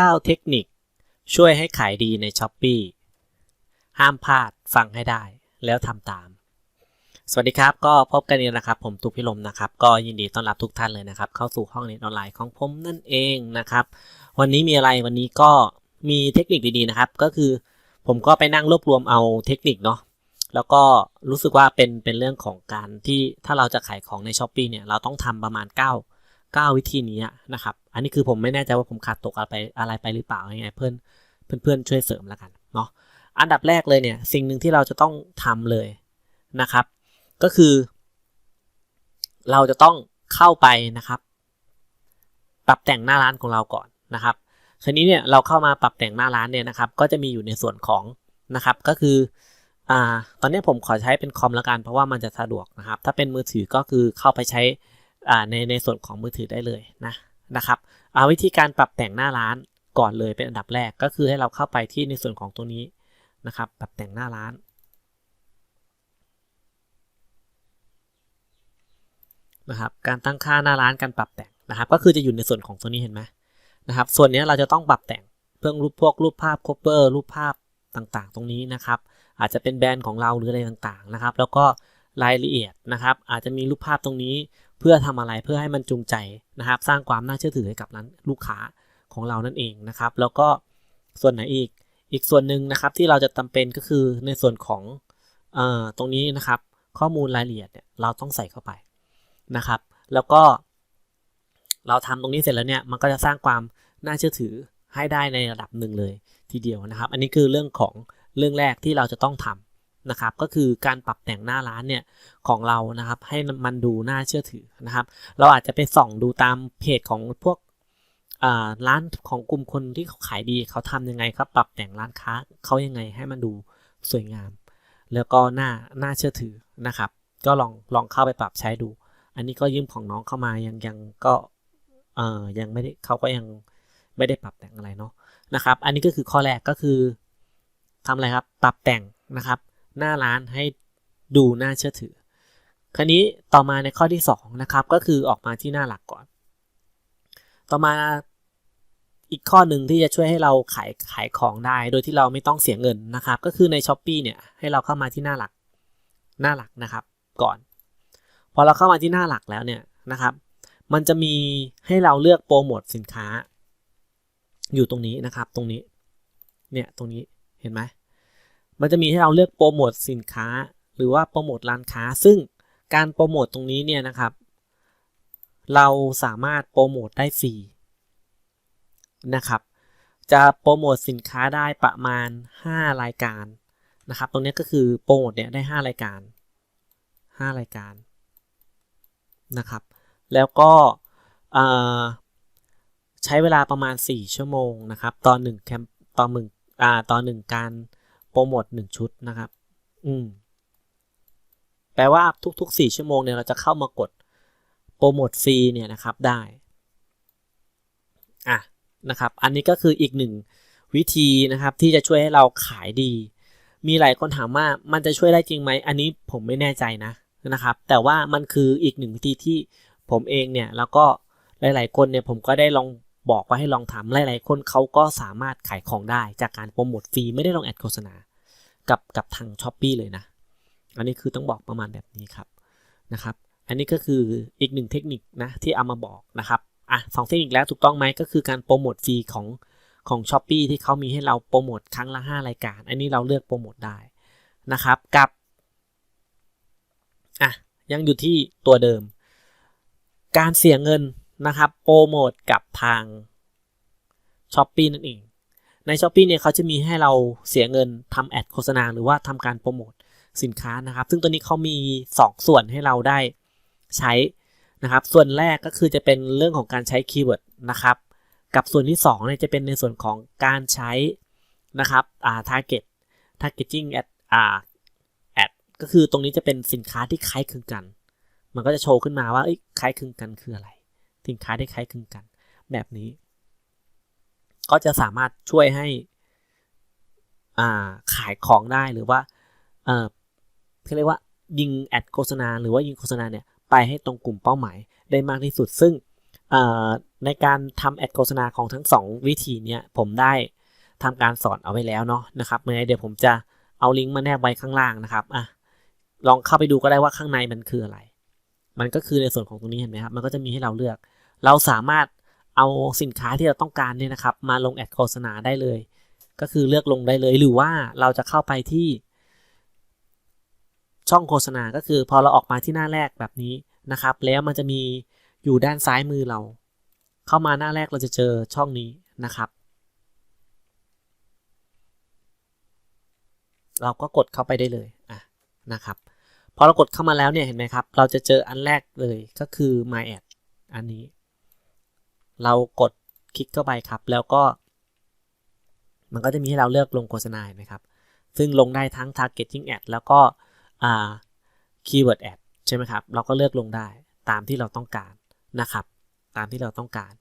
9 เทคนิค ช่วยให้ขายดีใน s h อ p e e ห้ามพลาดฟังให้ได้แล้วทำตาม สวัสดีครับ ก็พบกันอีกนะครับ ผมตุกพิลมนะครับ ก็ยินดีต้อนรับทุกท่านเลยนะครับ เข้าสู่ห้องเรียนออนไลน์ของผมนั่นเองนะครับ วันนี้มีอะไรวันนี้ก็มีเทคนิคดีๆนะครับ ก็คือผมก็ไปนั่งรวบรวมเอาเทคนิคเนาะแล้วก็รู้สึกว่าเป็นเป็นเรื่องของการที่ถ้าเราจะขายของใน s h อ p e e เนี่ยเราต้องทำประมาณ 9 9 วิธีนี้นะครับ อันนี้คือผมไม่แน่ใจว่าผมขาดตกอะไรไปอะไรไปหรือเปล่ายังไงเพื่อนเพื่อนๆช่วยเสริมแล้วกันเนาะอันดับแรกเลยเนี่ยสิ่งหนึ่งที่เราจะต้องทำเลยนะครับ ก็คือ เราจะต้องเข้าไปนะครับ ปรับแต่งหน้าร้านของเราก่อนนะครับคราวนี้เนี่ยเราเข้ามาปรับแต่งหน้าร้านเนี่ยนะครับ ก็จะมีอยู่ในส่วนของนะครับ ก็คืออ่าตอนนี้ผมขอใช้เป็นคอมแล้วกันเพราะว่ามันจะสะดวกนะครับ ถ้าเป็นมือถือก็คือเข้าไปใช้ ในในส่วนของมือถือได้เลยนะนะครับเอาวิธีการปรับแต่งหน้าร้านก่อนเลยเป็นอันดับแรกก็คือให้เราเข้าไปที่ในส่วนของตัวนี้นะครับ ปรับแต่งหน้าร้านนะครับ การตั้งค่าหน้าร้านการปรับแต่งนะครับ ก็คือจะอยู่ในส่วนของตัวนี้เห็นไหมนะครับ ส่วนนี้เราจะต้องปรับแต่งเพื่อรูปพวกรูปภาพคอปเปอร์รูปภาพต่างๆ ตรงนี้นะครับ อาจจะเป็นแบรนด์ของเราหรืออะไรต่างๆนะครับ แล้วก็รายละเอียดนะครับ อาจจะมีรูปภาพตรงนี้ เพื่อทำอะไรเพื่อให้มันจูงใจนะครับ สร้างความน่าเชื่อถือให้กับนั้นลูกค้าของเรานั่นเองนะครับ แล้วก็ส่วนไหนอีกอีกส่วนหนึ่งนะครับที่เราจะจาเป็นก็คือในส่วนของอตรงนี้นะครับ ข้อมูลรายละเอียดเนี่ยเราต้องใส่เข้าไปนะครับ แล้วก็ เราทำตรงนี้เสร็จแล้วเนี่ยมันก็จะสร้างความน่าเชื่อถือให้ได้ในระดับหนึ่งเลยทีเดียวนะครับ อันนี้คือเรื่องของเรื่องแรกที่เราจะต้องทำ นะครับก็คือการปรับแต่งหน้าร้านเนี่ยของเรานะครับให้มันดูน่าเชื่อถือนะครับ เราอาจจะไปส่องดูตามเพจของพวกร้านของกลุ่มคนที่เขาขายดีเขาทำยังไงครับ ปรับแต่งร้านค้าเขายังไงให้มันดูสวยงาม แล้วก็น่าน่าเชื่อถือนะครับ ก็ลองลองเข้าไปปรับใช้ดู อันนี้ก็ยืมของน้องเข้ามายังยังก็เอ่อยังไม่ได้เขาก็ยังไม่ได้ปรับแต่งอะไรเนาะนะครับ อันนี้ก็คือข้อแรกก็คือทำอะไรครับ ปรับแต่งนะครับ หน้าร้านให้ดูน่าเชื่อถือ คราวนี้ต่อมาในข้อที่ 2 นะครับ ก็คือออกมาที่หน้าหลักก่อน ต่อมาอีกข้อหนึ่งที่จะช่วยให้เราขายขายของได้ โดยที่เราไม่ต้องเสียเงินนะครับ ก็คือใน s h อ p e e เนี่ยให้เราเข้ามาที่หน้าหลักหน้าหลักนะครับก่อน พอเราเข้ามาที่หน้าหลักแล้วเนี่ยนะครับ มันจะมีให้เราเลือกโปรโมทสินค้า อยู่ตรงนี้นะครับ ตรงนี้ เนี่ยตรงนี้เห็นไหม มันจะมีให้เราเลือกโปรโมทสินค้า หรือว่าโปรโมทร้านค้า ซึ่งการโปรโมทตรงนี้เนี่ยนะครับ เราสามารถโปรโมทได้ฟรีนะครับ จะโปรโมทสินค้าได้ประมาณ 5 รายการนะครับ ตรงนี้ก็คือโปรโมทเนี่ยได้ 5 รายการ 5 รายการนะครับ แล้วก็ใช้เวลาประมาณ 4 ชั่วโมงนะครับ ตอน1แคมตอนหนึ่งอ่าตอนหนึ่งการ โปรโมทหนึ่งชุดนะครับ อืม แปลว่าทุกๆ 4 ชั่วโมงเนี่ยเราจะเข้ามากดโปรโมทฟรีเนี่ยนะครับได้ อะนะครับ อันนี้ก็คืออีกหนึ่งวิธีนะครับที่จะช่วยให้เราขายดี มีหลายคนถามว่ามันจะช่วยได้จริงไหม อันนี้ผมไม่แน่ใจนะนะครับ แต่ว่ามันคืออีกหนึ่งวิธีที่ผมเองเนี่ยแล้วก็หลาย ๆ คนเนี่ยผมก็ได้ลอง บอกว่าให้ลองทำหลายๆคนเขาก็สามารถขายของได้จากการโปรโมทฟรีไม่ได้ลงแอดโฆษณา กับกับทางช้อปปีเลยนะ อันนี้คือต้องบอกประมาณแบบนี้ครับนะครับ อันนี้ก็คืออีกหนึ่งเทคนิคนะที่เอามาบอกนะครับอะสองเทคนิคแล้วถูกต้องไหมก็คือการโปรโมทฟรีของของช้อปปีที่เขามีให้เราโปรโมทครั้งละ 5 รายการ อันนี้เราเลือกโปรโมทได้นะครับกับอะยังอยู่ที่ตัวเดิม การเสียเงิน นะครับโปรโมทกับทาง s h อ p e e นั่นเอง ใน s h อ p e e เนี่ยเขาจะมีให้เราเสียเงินทำแอดโฆษณาหรือว่าทำการโปรโมทสินค้านะครับ ซึ่งตัวนี้เขามี 2 ส่วนให้เราได้ใช้นะครับ ส่วนแรกก็คือจะเป็นเรื่องของการใช้คีย์เวิร์ดนะครับ กับส่วนที่2เนี่ยจะเป็นในส่วนของการใช้นะครับอ่า target targeting at อ่า ad ก็คือตรงนี้จะเป็นสินค้าที่คล้ายคลึงกัน มันก็จะโชว์ขึ้นมาว่าคล้ายคลึงกันคืออะไร สินค้าที่คล้ายคลึงกัน แบบนี้ ก็จะสามารถช่วยให้ขายของได้หรือว่าเเรียกว่ายิงแอดโฆษณาหรือว่ายิงโฆษณาเนี่ยไปให้ตรงกลุ่มเป้าหมายได้มากที่สุด ซึ่งในการทำแอดโฆษณาของทั้ง 2 วิธีเนี้ยผมได้ทำการสอนเอาไว้แล้วเนาะนะครับเมื่อเดี๋ยวผมจะเอาลิงก์มาแนบไว้ข้างล่างนะครับอะลองเข้าไปดูก็ได้ว่าข้างในมันคืออะไร มันก็คือในส่วนของตรงนี้เห็นไหมครับ มันก็จะมีให้เราเลือก เราสามารถเอาสินค้าที่เราต้องการเนี่ยนะครับ มาลงแอดโฆษณาได้เลย ก็คือเลือกลงได้เลยหรือว่าเราจะเข้าไปที่ ช่องโฆษณาก็คือพอเราออกมาที่หน้าแรกแบบนี้นะครับ แล้วมันจะมีอยู่ด้านซ้ายมือเรา เข้ามาหน้าแรกเราจะเจอช่องนี้นะครับ เราก็กดเข้าไปได้เลยอะนะครับพอเรากดเข้ามาแล้วเนี่ยเห็นไหมครับ เราจะเจออันแรกเลยก็คือ my ad อันนี้ เรากดคลิกเข้าไปครับ แล้วก็ มันก็จะมีให้เราเลือกลงโฆษณาเห็นไหมครับ ซึ่งลงได้ทั้ง targeting ad แล้วก็ keyword ad ใช่ไหมครับ เราก็เลือกลงได้ตามที่เราต้องการนะครับ ตามที่เราต้องการ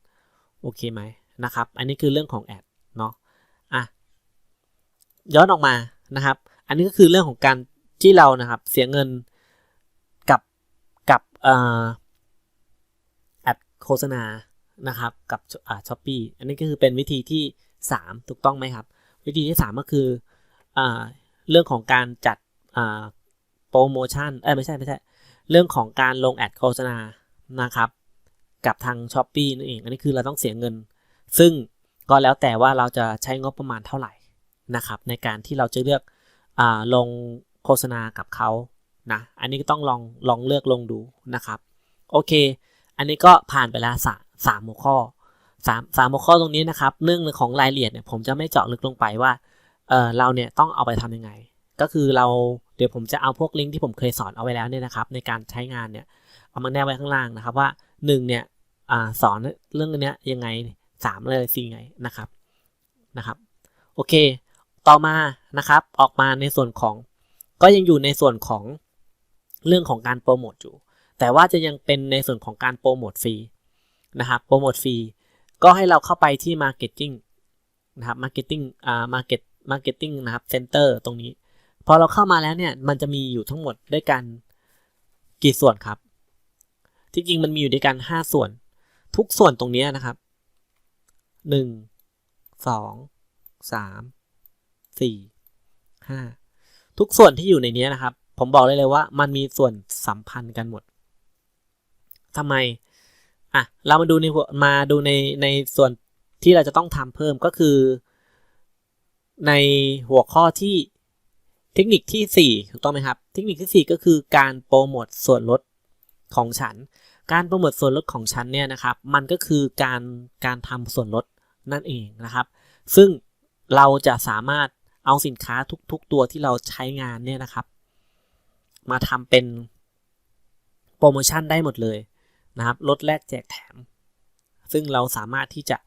โอเคไหมนะครับ อันนี้คือเรื่องของแอดเนาะ อะ ย้อนออกมานะครับ อันนี้ก็คือเรื่องของการที่เรานะครับ เสียเงินกับกับเอ่อแอดโฆษณา นะครับกับอ่าช้อปปี้อันนี้ก็คือเป็นวิธีที่ 3 ถูกต้องไหมครับ วิธีที่ 3 ก็คืออ่าเรื่องของการจัดอ่าโปรโมชั่นเอ้ไม่ใช่ไม่ใช่ เรื่องของการลงแอดโฆษณานะครับ กับทาง s h อ p e e นั่นเอง อันนี้คือเราต้องเสียเงิน ซึ่งก็แล้วแต่ว่าเราจะใช้งบประมาณเท่าไหร่นะครับ ในการที่เราจะเลือกอลงโฆษณากับเขานะ อันนี้ก็ต้องลองลองเลือกลงดูนะครับ โอเค อันนี้ก็ผ่านไปแล้วสาม สามหัวข้อสามสามหัวข้อตรงนี้นะครับ เรื่องของรายละเอียดเนี่ยผมจะไม่เจาะลึกลงไปว่าเออเราเนี่ยต้องเอาไปทำยังไง ก็คือเราเดี๋ยวผมจะเอาพวกลิงก์ที่ผมเคยสอนเอาไว้แล้วเนี่ยนะครับในการใช้งานเนี่ยเอามาแนบไว้ข้างล่างนะครับว่า 1 เนี่ยอสอนเรื่องนี้ยังไง 3 เลยสี่ไงนะครับนะครับโอเค ต่อมานะครับออกมาในส่วนของก็ยังอยู่ในส่วนของเรื่องของการโปรโมทอยู่ แต่ว่าจะยังเป็นในส่วนของการโปรโมทฟรี นะครับโปรโมทฟรีก็ให้เราเข้าไปที่ Marketing นะครับ Marketing อ่า Market Marketing นะครับ Center ตรงนี้ พอเราเข้ามาแล้วเนี่ยมันจะมีอยู่ทั้งหมดด้วยกันกี่ส่วนครับ ที่จริงมันมีอยู่ด้วยกัน 5 ส่วน ทุกส่วนตรงนี้นะครับ 1 2 3 4 5 ทุกส่วนที่อยู่ในนี้นะครับ ผมบอกเลยเลยว่ามันมีส่วนสัมพันธ์กันหมดทำไม อะเรามาดูในมาดูในในส่วนที่เราจะต้องทำเพิ่มก็คือ ในหัวข้อที่เทคนิคที่4ถูกต้องไหมครับ เทคนิคที่ 4 ก็คือการโปรโมทส่วนลดของฉัน การโปรโมทส่วนลดของฉันเนี่ยนะครับ มันก็คือการการทำส่วนลดนั่นเองนะครับ ซึ่งเราจะสามารถเอาสินค้าทุก ๆ ตัวที่เราใช้งานเนี่ยนะครับ มาทำเป็นโปรโมชั่นได้หมดเลย นะครับลดแลกแจกแถม ซึ่งเราสามารถที่จะ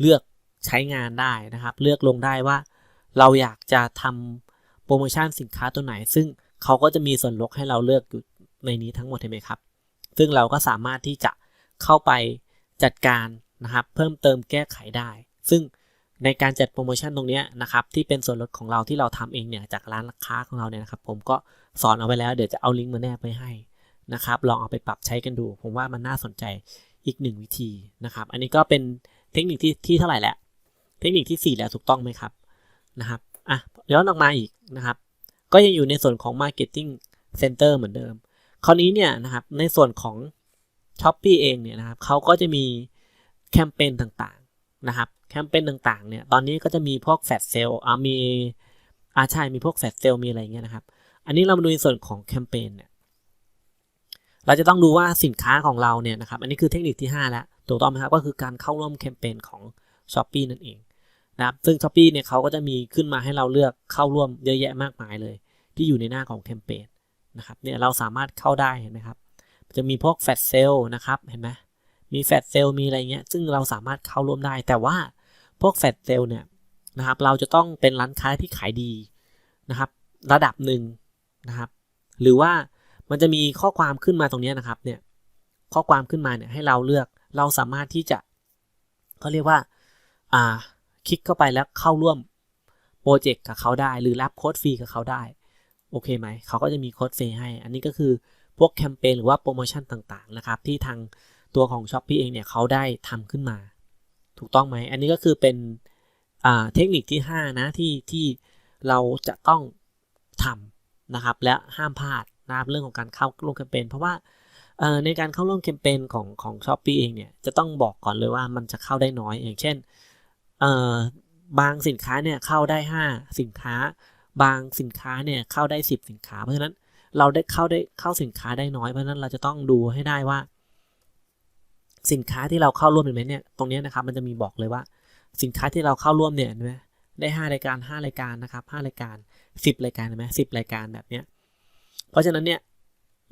เลือกใช้งานได้นะครับ เลือกลงได้ว่าเราอยากจะทำโปรโมชั่นสินค้าตัวไหน ซึ่งเขาก็จะมีส่วนลดให้เราเลือกอยู่ในนี้ทั้งหมดเห็นไหมครับ ซึ่งเราก็สามารถที่จะเข้าไปจัดการนะครับ เพิ่มเติมแก้ไขได้ ซึ่งในการจัดโปรโมชั่นตรงนี้นะครับ ที่เป็นส่วนลดของเราที่เราทำเองเนี่ยจากร้านค้าของเราเนี่ยนะครับ ผมก็สอนเอาไว้แล้วเดี๋ยวจะเอาลิงก์มาแนบไปให้ นะครับ ลองเอาไปปรับใช้กันดู ผมว่ามันน่าสนใจอีกหนึ่งวิธีนะครับ อันนี้ก็เป็นเทคนิคที่ที่เท่าไหร่แล้ว เทคนิคที่ 4 แล้วถูกต้องไหมครับนะครับอะย้อนออกมาอีกนะครับ ก็ยังอยู่ในส่วนของ Marketing Center เหมือนเดิม คราวนี้เนี่ยนะครับในส่วนของ s h อ p e e เองเนี่ยนะครับเขาก็จะมีแคมเปญต่างๆนะครับแคมเปญต่างๆเนี่ยตอนนี้ก็จะมีพวกแฟลชเซลอ่ามีอาใช่มีพวกแฟลชเซลมีอะไรเงี้ยนะครับ อันนี้เรามาดูในส่วนของแคมเปญเนี่ย เราจะต้องดูว่าสินค้าของเราเนี่ยนะครับ อันนี้คือเทคนิคที่ 5 แล้ว ถูกต้องไหมครับ ก็คือการเข้าร่วมแคมเปญของ s h อ p e e นั่นเองนะครับซึ่ง s h อ p e e เนี่ยเขาก็จะมีขึ้นมาให้เราเลือกเข้าร่วมเยอะแยะมากมายเลย ที่อยู่ในหน้าของแคมเปญนะครับเนี่ยเราสามารถเข้าได้เห็นไหมครับ จะมีพวกแฟลชเซลนะครับเห็นไหมมีแฟลชเซลมีอะไรเงี้ยซึ่งเราสามารถเข้าร่วมได้ แต่ว่าพวกแฟลชเซลเนี่ยนะครับเราจะต้องเป็นร้านค้าที่ขายดีนะครับ ระดับหนึ่งนะครับ หรือว่า มันจะมีข้อความขึ้นมาตรงนี้นะครับเนี่ยข้อความขึ้นมาเนี่ยให้เราเลือกเราสามารถที่จะเขาเรียกว่าอ่าคลิกเข้าไปแล้วเข้าร่วมโปรเจกต์กับเขาได้ หรือรับโค้ดฟรีกับเขาได้โอเคไหมเขาก็จะมีโค้ดฟรีให้ อันนี้ก็คือพวกแคมเปญหรือว่าโปรโมชั่นต่างๆนะครับที่ทางตัวของ s h อ p e e เองเนี่ยเขาได้ทำขึ้นมา ถูกต้องไหมอันนี้ก็คือเป็นเทคนิคที่ 5 นะที่ที่เราจะต้องทำนะครับและห้ามพลาด นะครับเรื่องของการเข้าร่วมแคมเปญเพราะว่าในการเข้าร่วมแคมเปญของของช้อปปีเองเนี่ยจะต้องบอกก่อนเลยว่ามันจะเข้าได้น้อยอย่างเช่นบางสินค้าเนี่ยเข้าได้ 5 สินค้า บางสินค้าเนี่ยเข้าได้ 10 สินค้า เพราะฉะนั้นเราได้เข้าได้เข้าสินค้าได้น้อยเพราะฉะนั้นเราจะต้องดูให้ได้ว่า สินค้าที่เราเข้าร่วมเห็นไหมเนี่ยตรงนี้นะครับมันจะมีบอกเลยว่า สินค้าที่เราเข้าร่วมเนี่ยเห็นไหมได้ 5 รายการ 5 รายการนะครับ5รายการ 10 รายการเห็นไหมสิรายการแบบเนี้ย เพราะฉะนั้นเนี่ย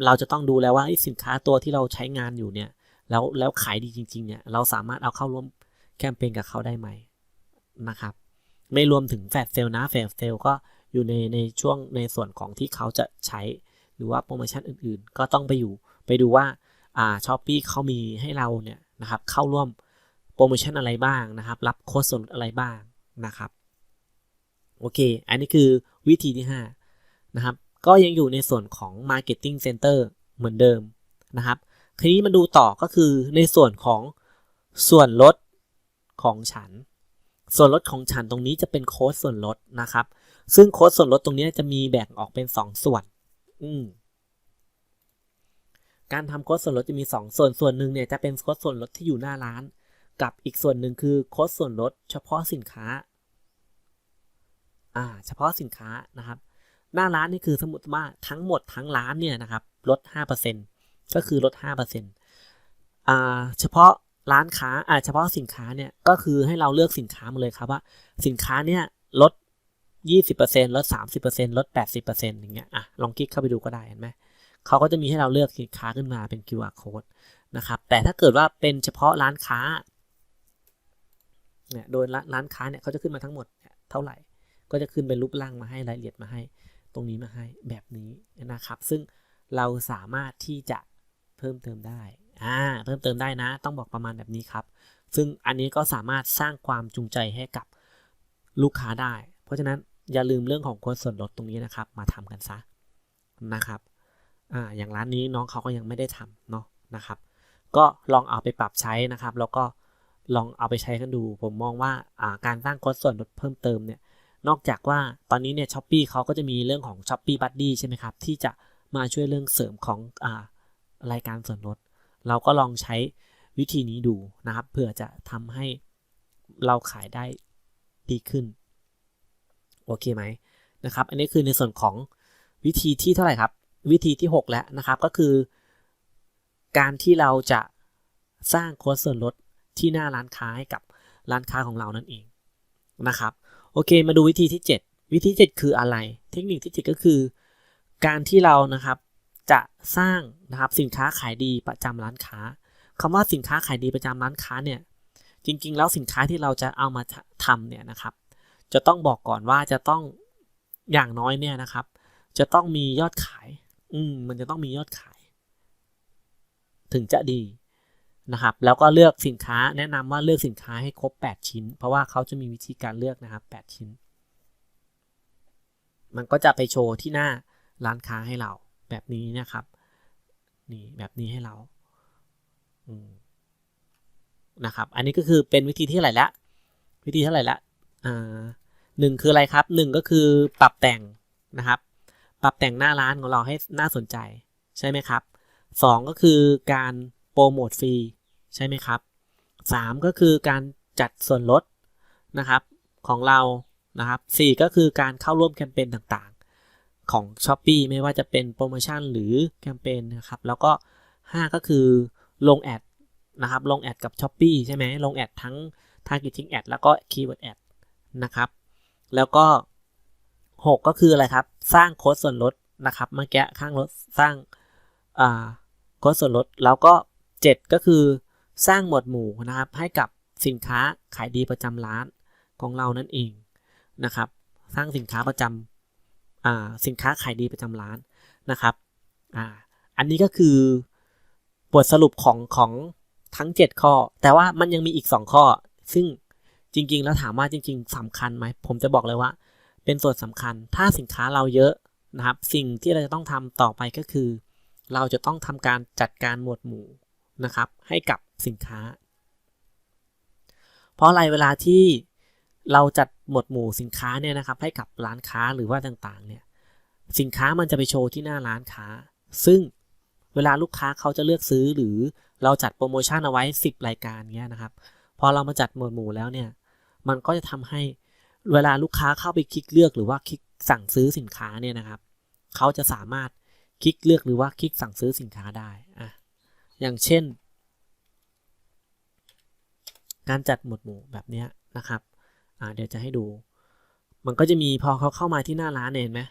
เราจะต้องดูแล้วว่าสินค้าตัวที่เราใช้งานอยู่เนี่ยแล้วแล้วขายดีจริงๆเนี่ยเราสามารถเอาเข้าร่วมแคมเปญกับเขาได้ไหมนะครับ ไม่รวมถึงแฟลเซลนะแฟลเซลก็อยู่ในในช่วงในส่วนของที่เขาจะใช้ หรือว่าโปรโมชั่นอื่นๆ ก็ต้องไปอยู่ไปดูว่าอ่าช้อปปี้เขามีให้เราเนี่ยนะครับเข้าร่วมโปรโมชั่นอะไรบ้างนะครับ รับโค้ดส่วนลดอะไรบ้างนะครับโอเค อันนี้คือวิธีที่5นะครับ ก็ยังอยู่ในส่วนของ Marketing Center เหมือนเดิมนะครับทีนี้มาดูต่อก็คือในส่วนของส่วนลดของฉัน ส่วนลดของฉันตรงนี้จะเป็นโค้ดส่วนลดนะครับ ซึ่งโค้ดส่วนลดตรงนี้จะมีแบ่งออกเป็น 2 ส่วน อืการทำโค้ดส่วนลดจะมี 2 ส่วนส่วนหนึ่งเนี่ยจะเป็นโค้ดส่วนลดที่อยู่หน้าร้าน กับอีกส่วนหนึ่งคือโค้ดส่วนลดเฉพาะสินค้า อ่า เฉพาะสินค้านะครับ หน้าร้านนี่คือสมมติว่าทั้งหมดทั้งร้านเนี่ยนะครับลด 5%ก็คือลด 5%อ่าเฉพาะร้านค้าอ่าเฉพาะสินค้าเนี่ยก็คือให้เราเลือกสินค้ามาเลยครับว่า สินค้าเนี่ยลด 20%ลด 30%ลด 80%อย่างเงี้ยอะลองคลิกเข้าไปดูก็ได้เห็นไหมเขาก็จะมีให้เราเลือกสินค้าขึ้นมาเป็น QR code นะครับแต่ถ้าเกิดว่าเป็นเฉพาะร้านค้าเนี่ยโดยร้านค้าเนี่ยเขาจะขึ้นมาทั้งหมดเท่าไหร่ ก็จะขึ้นเป็นรูปร่างมาให้รายละเอียดมาให้ ตรงนี้มาให้แบบนี้นะครับ ซึ่งเราสามารถที่จะเพิ่มเติมได้อ่าเพิ่มเติมได้นะ ต้องบอกประมาณแบบนี้ครับ ซึ่งอันนี้ก็สามารถสร้างความจูงใจให้กับลูกค้าได้ เพราะฉะนั้นอย่าลืมเรื่องของโค้ดส่วนลดตรงนี้นะครับ มาทำกันซะนะครับอ่าอย่างร้านนี้น้องเขาก็ยังไม่ได้ทำเนาะนะครับ ก็ลองเอาไปปรับใช้นะครับ แล้วก็ลองเอาไปใช้กันดู ผมมองว่าอ่าการสร้างโค้ดส่วนลดเพิ่มเติมเนี่ย นอกจากว่าตอนนี้เนี่ยช้อปปีเขาก็จะมีเรื่องของช้อปปี้บัดดี้ใช่ไหมครับ ที่จะมาช่วยเรื่องเสริมของอ่ารายการส่วนลด เราก็ลองใช้วิธีนี้ดูนะครับเพื่อจะทำให้เราขายได้ดีขึ้น โอเคไหมนะครับ อันนี้คือในส่วนของวิธีที่เท่าไหร่ครับ วิธีที่ 6 แล้วนะครับก็คือ การที่เราจะสร้างโค้ดส่วนลดที่หน้าร้านค้าให้กับร้านค้าของเรานั่นเองนะครับ โอเค มาดูวิธีที่ 7 วิธี 7 คืออะไร เทคนิคที่ 7 ก็คือ การที่เรานะครับจะสร้างนะครับสินค้าขายดีประจำร้านค้าคำว่าสินค้าขายดีประจำร้านค้าเนี่ยจริง ๆ แล้วสินค้าที่เราจะเอามาทำเนี่ยนะครับ จะต้องบอกก่อนว่าจะต้องอย่างน้อยเนี่ยนะครับ จะต้องมียอดขาย อืมมันจะต้องมียอดขาย ถึงจะดี นะครับแล้วก็เลือกสินค้าแนะนำว่าเลือกสินค้าให้ครบ 8 ชิ้น เพราะว่าเขาจะมีวิธีการเลือกนะครับ 8 ชิ้น มันก็จะไปโชว์ที่หน้าร้านค้าให้เราแบบนี้นะครับนี่แบบนี้ให้เรานะครับ อันนี้ก็คือเป็นวิธีที่เท่าไหร่ละวิธีเท่าไหร่ละอ่าหนึ่งคืออะไรครับหนึ่งก็คือปรับแต่งนะครับ ปรับแต่งหน้าร้านของเราให้น่าสนใจใช่ไหมครับสองก็คือการ โปรโมทฟรีใช่ไหมครับสามก็คือการจัดส่วนลดนะครับของเรานะครับสี่ก็คือการเข้าร่วมแคมเปญต่างๆ ของ s h อ p e e ไม่ว่าจะเป็นโปรโมชั่นหรือแคมเปญนะครับแล้วก็ 5 ก็คือลงแอดนะครับลงแอดกับ s h อ p e e ใช่ไหมลงแอดทั้ง Targeting Ad แล้วก็ Keyword Ad นะครับแล้วก็ 6 ก็คืออะไรครับสร้างโค้ดส่วนลดนะครับเมื่อกี้ข้างรถสร้างโค้ดส่วนลดแล้วก็ 7 ก็คือสร้างหมวดหมู่นะครับให้กับสินค้าขายดีประจำร้านของเรานั่นเองนะครับ สร้างสินค้าประจำสินค้าขายดีประจำร้านนะครับออันนี้ก็คือบทสรุปของของทั้ง 7 ข้อ แต่ว่ามันยังมีอีก 2 ข้อ ซึ่งจริง ๆ แล้วถามว่าจริง ๆสำคัญไหมผมจะบอกเลยว่า เป็นส่วนสำคัญถ้าสินค้าเราเยอะนะครับ สิ่งที่เราจะต้องทำต่อไปก็คือ เราจะต้องทำการจัดการหมวดหมู่ นะครับให้กับสินค้า เพราะอะไรเวลาที่เราจัดหมวดหมู่สินค้าเนี่ยนะครับให้กับร้านค้าหรือว่าต่างๆเนี่ยสินค้ามันจะไปโชว์ที่หน้าร้านค้า ซึ่งเวลาลูกค้าเขาจะเลือกซื้อหรือเราจัดโปรโมชั่นเอาไว้ 10 รายการเงี้ยนะครับ พอเรามาจัดหมวดหมู่แล้วเนี่ยมันก็จะทำให้เวลาลูกค้าเข้าไปคลิกเลือกหรือว่าคลิกสั่งซื้อสินค้าเนี่ยนะครับ เขาจะสามารถคลิกเลือกหรือว่าคลิกสั่งซื้อสินค้าได้ อย่างเช่น การจัดหมวดหมู่แบบนี้นะครับเดี๋ยวจะให้ดู มันก็จะมีพอเขาเข้ามาที่หน้าร้านเห็นไหม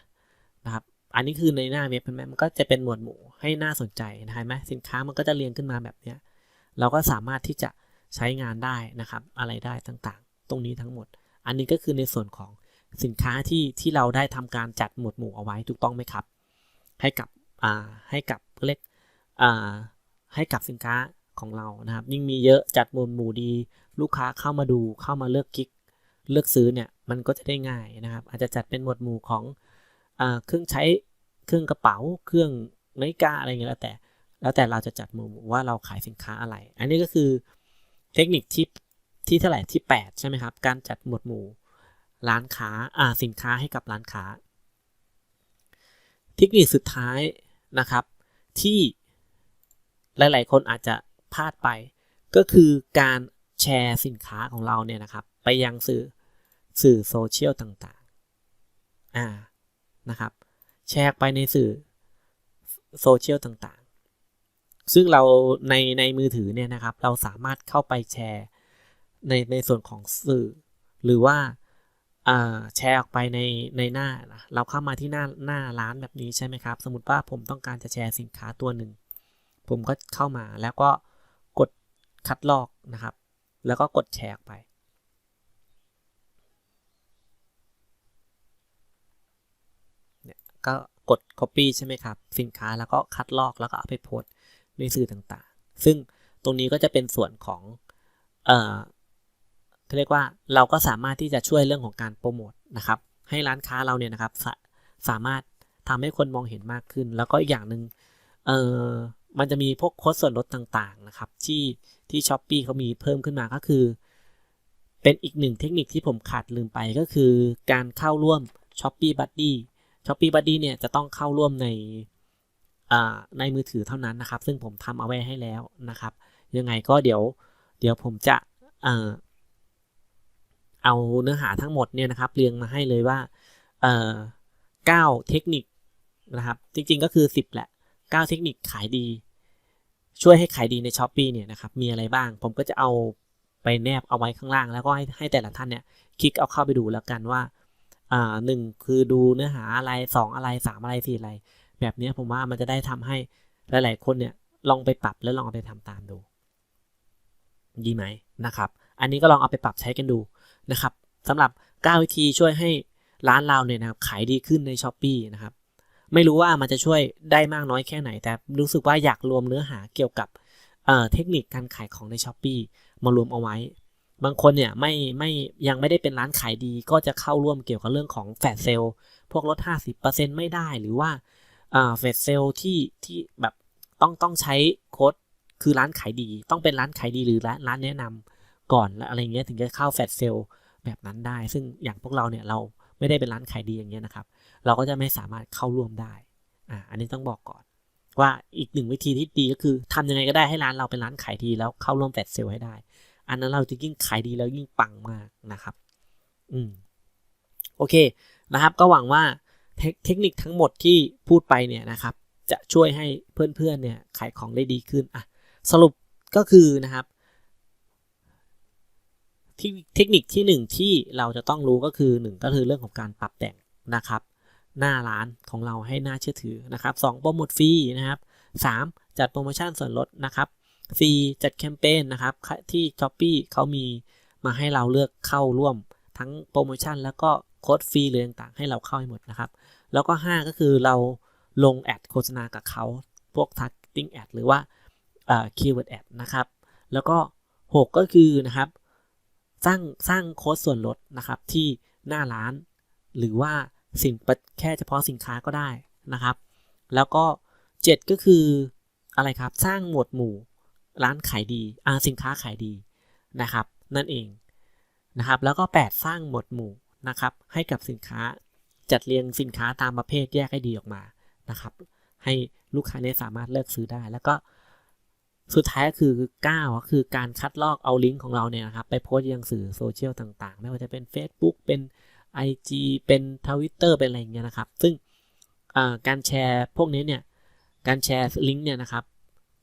นะครับ อันนี้คือในหน้าเว็บเห็นไหมมันก็จะเป็นหมวดหมู่ให้น่าสนใจนะเห็นไหมสินค้ามันก็จะเรียงขึ้นมาแบบนี้เราก็สามารถที่จะใช้งานได้นะครับ อะไรได้ต่างๆ ตรงนี้ทั้งหมด อันนี้ก็คือในส่วนของสินค้าที่ที่เราได้ทำการจัดหมวดหมู่เอาไว้ถูกต้องไหมครับ ให้กับอ่าให้กับเล็กอ่า ให้กับสินค้าของเรานะครับ ยิ่งมีเยอะจัดหมวดหมู่ดี ลูกค้าเข้ามาดูเข้ามาเลือกคลิก เลือกซื้อเนี่ยมันก็จะได้ง่ายนะครับ อาจจะจัดเป็นหมวดหมู่ของอเครื่องใช้เครื่องกระเป๋า เครื่องนาฬิกาอะไรเงี้ยแล้วแต่ แล้วแต่เราจะจัดหมวดหมู่ว่าเราขายสินค้าอะไร อันนี้ก็คือเทคนิคที่ที่เท่าไหร่ที่ 8 ใช่ไหมครับ การจัดหมวดหมู่ร้านค้าอ่าสินค้าให้กับร้านค้า เทคนิคสุดท้ายนะครับ ที่ หลาย ๆ คนอาจจะพลาดไป ก็คือการแชร์สินค้าของเราเนี่ยนะครับไปยังสื่อสื่อโซเชียลต่างๆอ่านะครับ แชร์ไปในสื่อโซเชียลต่างๆ ซึ่งเราในในมือถือเนี่ยนะครับ เราสามารถเข้าไปแชร์ในในส่วนของสื่อ หรือว่าแชร์ออกไปในในหน้า เราเข้ามาที่หน้าหน้าร้านแบบนี้ใช่ไหมครับ สมมติว่าผมต้องการจะแชร์สินค้าตัวหนึ่ง ผมก็เข้ามาแล้วก็กดคัดลอกนะครับ แล้วก็กดแชร์ไป เนี่ยก็กด copy ใช่ไหมครับ สินค้าแล้วก็คัดลอกแล้วก็เอาไปโพสในสื่อต่างๆ ซึ่งตรงนี้ก็จะเป็นส่วนของ เอ่อเรียกว่าเราก็สามารถที่จะช่วยเรื่องของการโปรโมทนะครับ ให้ร้านค้าเราเนี่ยนะครับสาสามารถทำให้คนมองเห็นมากขึ้น แล้วก็อีกอย่างหนึ่งเออ มันจะมีพวกโค้ดส่วนลดต่างๆนะครับ ที่ที่ช้อปปีเขามีเพิ่มขึ้นมาก็คือ เป็นอีกหนึ่งเทคนิคที่ผมขาดลืมไปก็คือการเข้าร่วม s h อ p e e Buddy s h อ p e e Buddy เนี่ยจะต้องเข้าร่วมในในมือถือเท่านั้นนะครับ ซึ่งผมทำเอาไว้ให้แล้วนะครับ ยังไงก็เดี๋ยวเดี๋ยวผมจะเอาเนื้อหาทั้งหมดเนี่ยนะครับเรียงมาให้เลยว่าเอ่อเก้าเทคนิคนะครับ จริงๆก็คือ 10 แหละ 9 เทคนิคขายดี ช่วยให้ขายดีใน s h อ p e e เนี่ยนะครับมีอะไรบ้าง ผมก็จะเอาไปแนบเอาไว้ข้างล่าง แล้วก็ให้ให้แต่ละท่านเนี่ยคลิกเอาเข้าไปดูแล้วกันว่าอ่าหนึ่งคือดูเนื้อหาอะไร 2 อะไร 3 อะไร4อะไร แบบนี้ผมว่ามันจะได้ทำให้หลาย ๆ คนเนี่ยลองไปปรับแล้วลองเอาไปทำตามดู ดีไหมนะครับ อันนี้ก็ลองเอาไปปรับใช้กันดูนะครับสำหรับ 9 วิธีช่วยให้ร้านเราเนี่ยนะครับขายดีขึ้นใน s h อ p e e นะครับ ไม่รู้ว่ามันจะช่วยได้มากน้อยแค่ไหน แต่รู้สึกว่าอยากรวมเนื้อหาเกี่ยวกับเเทคนิคการขายของใน s h อ p e e มารวมเอาไว้ บางคนเนี่ยไม่ไม่ยังไม่ได้เป็นร้านขายดี ก็จะเข้าร่วมเกี่ยวกับเรื่องของแฟลชเซลพวกลด 50%ไม่ได้หรือว่าแฟลชเซลที่ที่แบบต้องต้องใช้โค้ดคือร้านขายดี ต้องเป็นร้านขายดีหรือร้านร้านแนะนำก่อนและอะไรเงี้ยถึงจะเข้าแฟลชเซลแบบนั้นได้ ซึ่งอย่างพวกเราเนี่ยเรา ไม่ได้เป็นร้านขายดีอย่างเงี้ยนะครับ เราก็จะไม่สามารถเข้าร่วมได้อ่าอันนี้ต้องบอกก่อน ว่าอีกหนึ่งวิธีที่ดีก็คือทำยังไงก็ได้ให้ร้านเราเป็นร้านขายดีแล้วเข้าร่วมแฟลชเซลให้ได้ อันนั้นเราจะยิ่งขายดีแล้วยิ่งปังมากนะครับ อืมโอเคนะครับ ก็หวังว่าเทคนิคทั้งหมดที่พูดไปเนี่ยนะครับ จะช่วยให้เพื่อนๆเนี่ยขายของได้ดีขึ้นอะสรุปก็คือนะครับ เทคนิคที่ 1 ที่เราจะต้องรู้ก็คือ 1 ก็คือเรื่องของการปรับแต่งนะครับ หน้าร้านของเราให้น่าเชื่อถือนะครับ2โปรโมทฟรีนะครับ 3 จัดโปรโมชั่นส่วนลดนะครับ 4 จัดแคมเปญนะครับที่ s h อ p e e เขามีมาให้เราเลือกเข้าร่วมทั้งโปรโมชั่นแล้วก็โค้ดฟรีเลยต่างๆให้เราเข้าให้หมดนะครับ แล้วก็ 5 ก็คือเราลงแอดโฆษณากับเขาพวก targeting ad หรือว่า keyword ad นะครับ แล้วก็ 6 ก็คือนะครับ สร้างสร้างโค้ดส่วนลดนะครับที่หน้าร้าน หรือว่าสินแค่เฉพาะสินค้าก็ได้นะครับ แล้วก็ 7 ก็คืออะไรครับสร้างหมวดหมู่ร้านขายดีอ่าสินค้าขายดีนะครับ นั่นเองนะครับ แล้วก็ 8 สร้างหมวดหมู่นะครับ ให้กับสินค้าจัดเรียงสินค้าตามประเภทแยกให้ดีออกมานะครับ ให้ลูกค้าเนี่ยสามารถเลือกซื้อได้ แล้วก็ สุดท้ายก็คือ 9 ก็คือการคัดลอกเอาลิงก์ของเราเนี่ยนะครับ ไปโพสต์ยังสื่อโซเชียลต่างๆ ไม่ว่าจะเป็น Facebook เป็น IG เป็น Twitter เป็นอะไรอย่างเงี้ยนะครับ ซึ่งการแชร์พวกนี้เนี่ย การแชร์ลิงก์เนี่ยนะครับ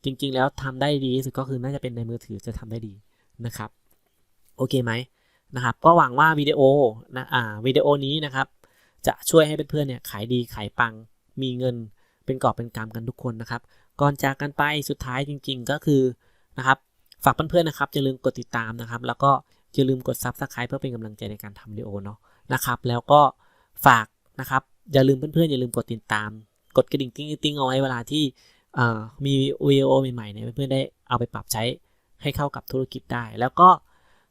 จริงๆแล้วทำได้ดีที่สุดก็คือน่าจะเป็นในมือถือจะทำได้ดีนะครับ โอเคไหมนะครับ ก็หวังว่าวิดีโอนะอ่าวิดีโอนี้นะครับ จะช่วยให้เพื่อนๆเนี่ยขายดีขายปังมีเงินเป็นกอบเป็นกำกันทุกคนนะครับ ก่อนจากกันไปสุดท้ายจริง ๆ ก็คือนะครับฝากเพื่อนๆนะครับอย่าลืมกดติดตามนะครับ แล้วก็อย่าลืมกด Subscribe เพื่อเป็นกำลังใจในการทำวิดีโอเนาะนะครับ แล้วก็ฝากนะครับอย่าลืมเพื่อนๆอย่าลืมกดติดตาม กดกระดิ่งติ้งติ้งเอาไว้เวลาที่มีวิดีโอใหม่ๆเนี่ยเพื่อนๆได้เอาไปปรับใช้ให้เข้ากับธุรกิจได้ แล้วก็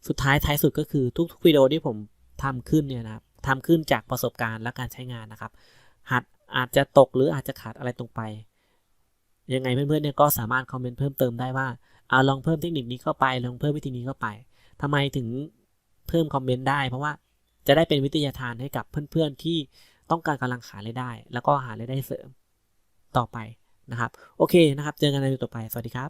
สุดท้ายท้ายสุดก็คือทุกๆวิดีโอที่ผมทำขึ้นเนี่ยนะครับทำขึ้นจากประสบการณ์และการใช้งานนะครับหากอาจจะตกหรืออาจจะขาดอะไรตรงไป ยังไงเพื่อนๆเนี่ยก็สามารถคอมเมนต์เพิ่มเติมได้ว่าเอาลองเพิ่มเทคนิคนี้เข้าไปลองเพิ่มวิธีนี้เข้าไปทำไมถึงเพิ่มคอมเมนต์ได้เพราะว่าจะได้เป็นวิทยาทานให้กับเพื่อนๆที่ต้องการกำลังหารายได้ แล้วก็หารายได้เสริมต่อไปนะครับ โอเคนะครับ เจอกันในวิดีโอต่อไป สวัสดีครับ